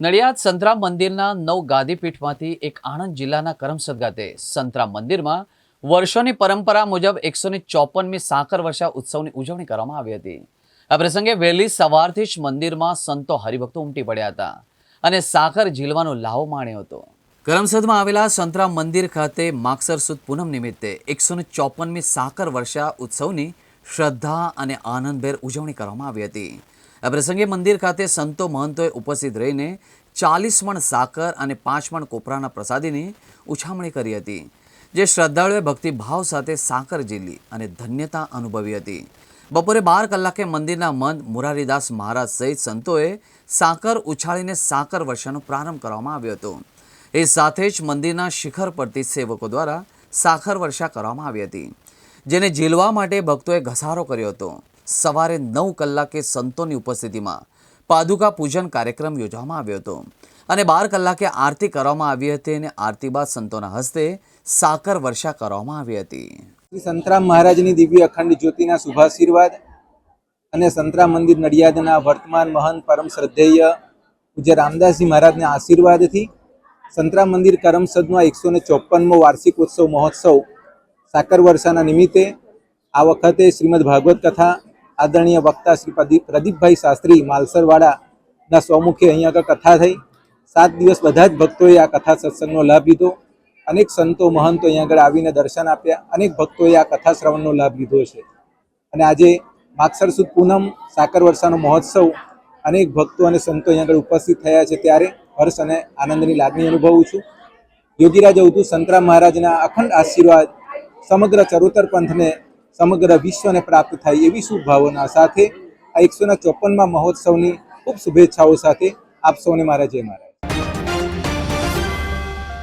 નડિયાદ સંતરામ મંદિરના નવ ગાદીપીઠમાંથી એક આણંદ જિલ્લાના કરમસદ ગાતે સંતરામ મંદિરમાં વર્ષોની પરંપરા મુજબ એકસો ને ચોપનમી સાકર વર્ષા ઉત્સવની ઉજવણી કરવામાં આવી હતી. આ પ્રસંગે વહેલી સવારથી જ મંદિરમાં સંતો હરિભક્તો ઉમટી પડ્યા હતા અને સાકર ઝીલવાનો લાહો માણ્યો હતો. કરમસદમાં આવેલા સંતરામ મંદિર ખાતે માગસર સુદ પૂનમ નિમિત્તે એકસો ને ચોપનમી સાકર વર્ષા ઉત્સવની શ્રદ્ધા અને આનંદભેર ઉજવણી કરવામાં આવી હતી. આ પ્રસંગે મંદિર ખાતે સંતો મહંતોએ ઉપસ્થિત રહીને ચાલીસ મણ સાકર અને પાંચ મણ કોપરાના પ્રસાદીની ઉછામણી કરી હતી, જે શ્રદ્ધાળુએ ભક્તિભાવ સાથે સાકર ઝીલી અને ધન્યતા અનુભવી હતી. બપોરે બાર કલાકે મંદિરના મંત મુરારીદાસ મહારાજ સહિત સંતોએ સાકર ઉછાળીને સાકર વર્ષાનો પ્રારંભ કરવામાં આવ્યો હતો. એ સાથે જ મંદિરના શિખર પરથી સેવકો દ્વારા સાકર વર્ષા કરવામાં આવી હતી, જેને ઝીલવા માટે ભક્તોએ ઘસારો કર્યો હતો. સવારે નવ કલાકે સંતોની ઉપસ્થિતિમાં પાદુકા પૂજન કાર્યક્રમ યોજવામાં આવ્યો હતો અને બાર કલાકે આરતી કરવામાં આવી હતી અને આરતી બાદ સંતોના હસ્તે સાકર વર્ષા કરવામાં આવી હતી. શ્રી સંતરામ મહારાજની દિવ્ય અખંડ જ્યોતિના શુભાશીર્વાદ અને સંતરામ મંદિર નડિયાદના વર્તમાન મહંત પરમ શ્રદ્ધેય પૂજ્ય રામદાસજી મહારાજના આશીર્વાદથી સંતરામ મંદિર કરમસદનો એકસો ને ચોપનમો વાર્ષિક ઉત્સવ મહોત્સવ સાકર વર્ષાના નિમિત્તે આ વખતે શ્રીમદ ભાગવત કથા આદરણીય વક્તા શ્રી પ્રદીપ પ્રદીપભાઈ શાસ્ત્રી માલસરવાડાના સ્વમુખે અહીં આગળ કથા થઈ. સાત દિવસ બધા જ ભક્તોએ આ કથા સત્સંગનો લાભ લીધો. અનેક સંતો મહંતો અહીં આગળ આવીને દર્શન આપ્યા. અનેક ભક્તોએ આ કથા શ્રવણનો લાભ લીધો છે. અને આજે માગસર સુદ પૂનમ, સાકર વર્ષાનો મહોત્સવ, અનેક ભક્તો અને સંતો અહીં આગળ ઉપસ્થિત થયા છે ત્યારે હર્ષ અને આનંદની લાગણી અનુભવું છું. યોગીરાજ અવધુ સંતરામ મહારાજના અખંડ આશીર્વાદ સમગ્ર ચરોતર પંથને સમગ્ર વિશ્વને પ્રાપ્ત થાય એવી શુભ ભાવના સાથે આ એકસો ચોપનમાં મહોત્સવની ખૂબ શુભેચ્છાઓ સાથે આપ સૌને મારા જય મહારાજ